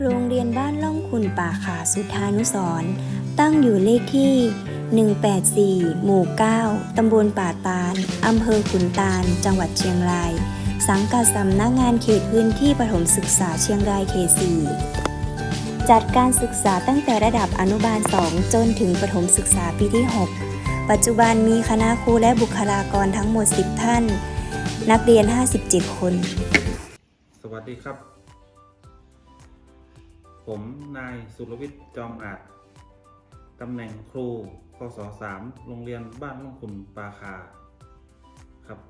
โรงเรียนบ้านล่องขุนป่าขาสุธานุสรตั้งอยู่เลขที่ 184 หมู่ 9 ตำบลป่าตาล อำเภอขุนตาล จังหวัดเชียงราย สังกัดสำนักงานเขตพื้นที่ประถมศึกษาเชียงรายเขต 4 จัดการศึกษาตั้งแต่ระดับอนุบาล 2 จนถึงประถมศึกษาปีที่ 6 ปัจจุบันมีคณะครูและบุคลากรทั้งหมด 10 ท่าน นักเรียน 57 คน สวัสดีครับ ผมนายสุรวิทย์จอมอาจ ตำแหน่งครูคศ3โรงเรียนบ้านล่องขุนปาคาครับ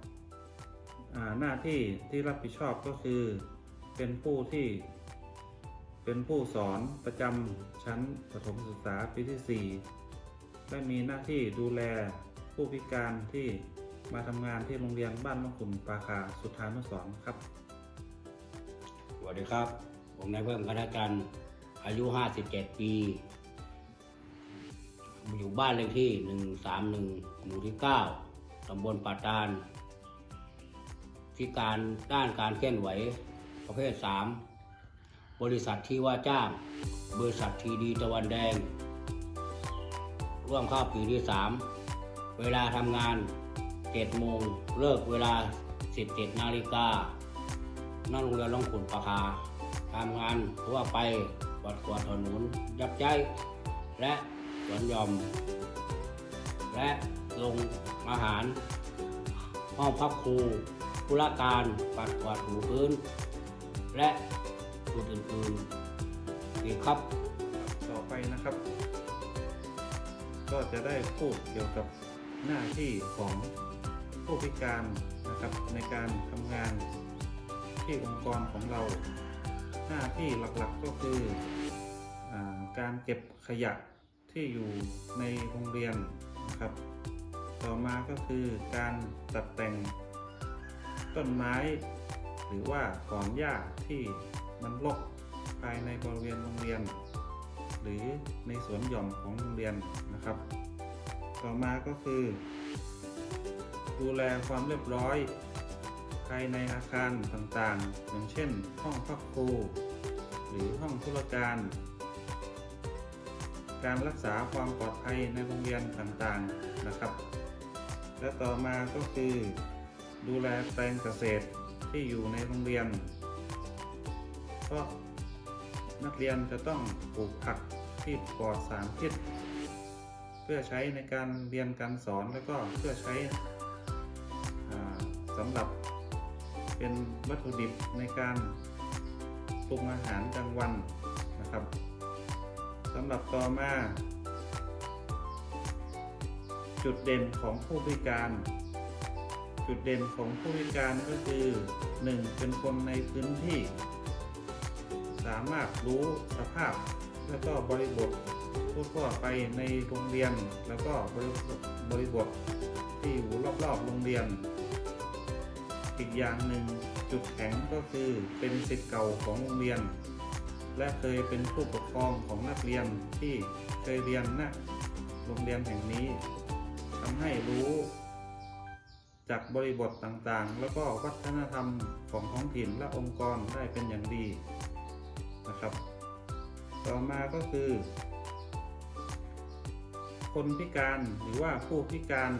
หน้าที่ที่รับผิดชอบก็คือ เป็นผู้ที่ เป็นผู้สอนประจำชั้นประถมศึกษาปีที่ 4 และมีหน้าที่ดูแลผู้พิการที่มาทำงานที่โรงเรียนบ้านล่องขุนปาคาสุทธานุสรครับสวัสดีครับ ผมนายเพิ่มคณะจันทร์ อายุ 57 ปี อยู่บ้านเลขที่ 131 หมู่ที่ 9 ตำบลป่าตาลพิการด้านการเคลื่อนไหว ประเภท 3 บริษัทที่ว่าจ้าง บริษัททีดีตะวันแดง ร่วมเข้าปีที่ 3 เวลาทำงาน 7 โมง เลิกเวลา 17 นาฬิกานั่งโรงเรียนลงขุนปลาคาทำงานทั่วไป วัดกวาดถนนยับย้ายและสวนยอม และลงอาหาร ห้องพักครูธุรการปัดกวาดถูพื้น และจุดอื่นๆอีกครับ ต่อไปนะครับ ก็จะได้พูดเกี่ยวกับหน้าที่ของผู้พิการนะครับในการทำงานที่องค์กรของเรา หน้าที่หลักๆก็คืออการเก็บขยะที่อยู่ในโรงเรียนนะครับ ต่อมาก็คือการตัดแต่งต้นไม้ หรือว่าถอนหญ้าที่มันรกภายในบริเวณโรงเรียน หรือในสวนหย่อมของโรงเรียนนะครับ ต่อมาก็คือ ดูแลความเรียบร้อย ภายในอาคารต่างๆ อย่างเช่น ห้องพักครู หรือห้องธุรการ การรักษาความปลอดภัยในโรงเรียนต่างๆนะครับ และต่อมาก็คือ ดูแลแปลงเกษตรที่อยู่ในโรงเรียน เพราะนักเรียนจะต้องปลูกผักที่ปลอดสารพิษเพื่อใช้ในการเรียนการสอนแล้วก็เพื่อใช้สำหรับ เป็นวัตถุดิบในการปรุงอาหารกลางวันนะครับสำหรับต่อมา จุดเด่นของผู้พิการ จุดเด่นของผู้พิการก็คือ 1. เป็นคนในพื้นที่ สามารถรู้สภาพและก็บริบททั่วไปในโรงเรียน แล้วก็บริบทที่อยู่รอบๆโรงเรียน อีกอย่างหนึ่งจุดแข็งก็คือเป็นศิษย์เก่าของโรงเรียน และเคยเป็นผู้ปกครองของนักเรียนที่เคยเรียนณโรงเรียนแห่งนี้ทำให้รู้จากบริบทต่างๆ แล้วก็วัฒนธรรมของท้องถิ่นและองค์กรได้เป็นอย่างดีนะครับ ต่อมาก็คือ คนพิการหรือว่าผู้พิการ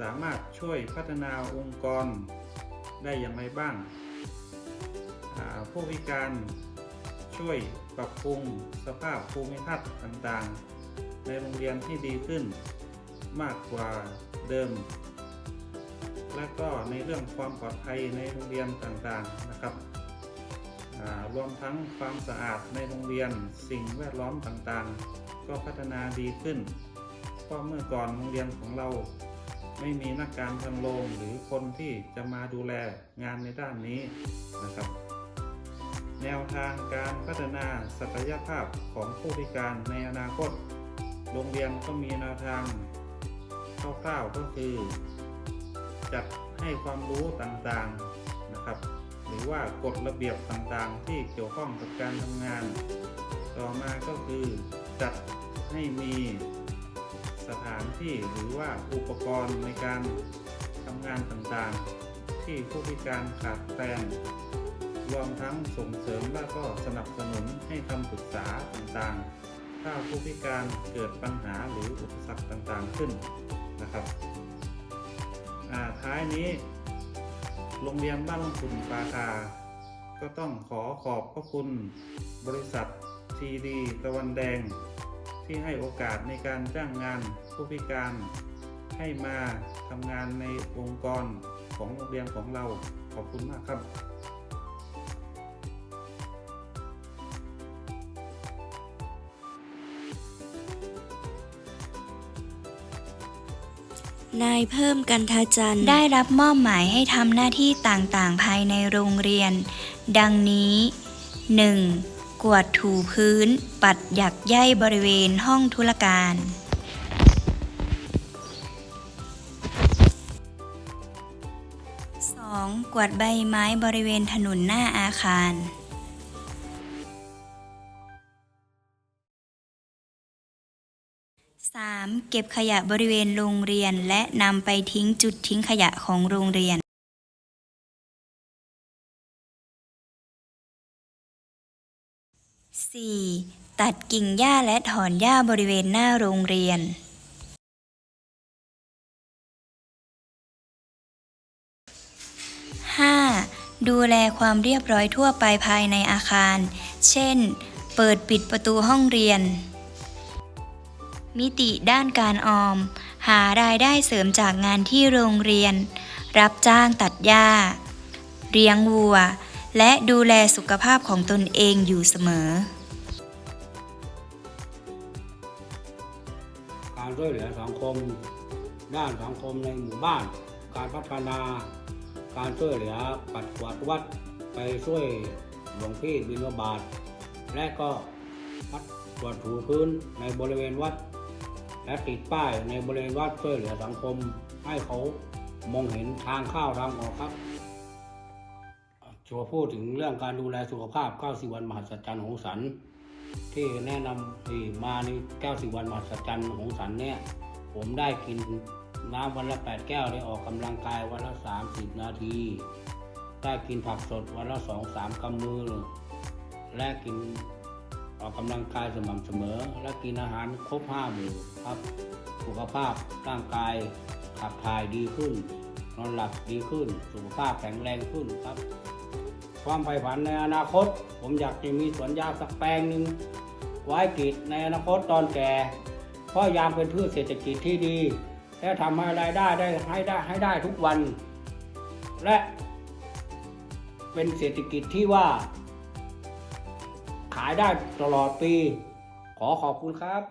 สามารถช่วยพัฒนาองค์กรได้อย่างไรบ้างาผู้พิการช่วยปรับปรุงสภาพภูมิทัศน์ต่างๆ ในโรงเรียนที่ดีขึ้นมากกว่าเดิม และก็ในเรื่องความปลอดภัยในโรงเรียนต่างๆนะครับรวมทั้งความสะอาดในโรงเรียนสิ่งแวดล้อมต่างๆ ก็พัฒนาดีขึ้นเพราะเมื่อก่อนโรงเรียนของเรา ไม่มีนักการทางโรงหรือคนที่จะมาดูแลงานในด้านนี้นะครับ แนวทางการพัฒนาศักยภาพของผู้พิการในอนาคต โรงเรียนก็มีแนวทางคร่าวๆก็คือ จัดให้ความรู้ต่างๆนะครับ หรือว่ากฎระเบียบต่างๆ ที่เกี่ยวข้องกับการทำงาน ต่อมาก็คือจัดให้มี สถานที่หรือว่าอุปกรณ์ในการทำงานต่างๆ ที่ผู้พิการขาดแคลนรวมทั้งส่งเสริมและก็สนับสนุนให้คำปรึกษาต่างๆ ถ้าผู้พิการเกิดปัญหาหรืออุปสรรคต่างๆขึ้นนะครับท้ายนี้ โรงเรียนบ้านลงทุนปาคา ก็ต้องขอขอบพระคุณบริษัททีดีตะวันแดง ที่ให้โอกาสในการจ้างงานผู้พิการ ให้มาทำงานในองค์กรของโรงเรียนของเราขอบคุณมากครับนายเพิ่มกันทจันทร์ได้รับมอบหมายให้ทำหน้าที่ต่างๆ ภายในโรงเรียน ดังนี้ 1. กวาดถูพื้น ปัดหยักใยบริเวณห้องธุรการ 2. กวาดใบไม้บริเวณถนนหน้าอาคาร 3. เก็บขยะบริเวณโรงเรียนและนำไปทิ้งจุดทิ้งขยะของโรงเรียน 4. ตัดกิ่งหญ้าและถอนหญ้าบริเวณหน้าโรงเรียน 5. ดูแลความเรียบร้อยทั่วไปภายในอาคาร เช่น เปิดปิดประตูห้องเรียน มิติด้านการออม หารายได้เสริมจากงานที่โรงเรียน รับจ้างตัดหญ้า เลี้ยงวัว และดูแลสุขภาพของตนเองอยู่เสมอ วยเหลือสังคม ด้านสังคมในหมู่บ้าน การพัฒนา การช่วยเหลือปัดกวาดวัดไปช่วยหลวงพี่บิณฑบาตและก็พัดกวาดถูพื้นในบริเวณวัด และติดป้ายในบริเวณวัดช่วยเหลือสังคม ให้เขามองเห็นทางเข้าทางออกครับชัวพูดถึงเรื่องการดูแลสุขภาพ 90 วันมหัศจรรย์ของสัน ที่แนะนำที่มาใน90 วันมหัศจรรย์ของสันเนี่ย ผมได้กินน้ำวันละ 8 แก้วได้ออกกำลังกายวันละ 30 นาที ได้กินผักสดวันละ 2-3กำมือ และกินออกกำลังกายสม่ำเสมอ และกินอาหารครบ5หมู่ครับ สุขภาพร่างกายขับถ่ายดีขึ้น นอนหลับดีขึ้น สุขภาพแข็งแรงขึ้นครับ ความใฝ่ฝันในอนาคต ผมอยากจะมีสวนยางสักแปลงหนึ่งไว้กรีดในอนาคตตอนแก่ เพราะยางเป็นพืชเศรษฐกิจที่ดี และทำให้รายได้ได้ให้ได้ให้ได้ทุกวัน และเป็นเศรษฐกิจที่ว่า ขายได้ตลอดปี ขอขอบคุณครับ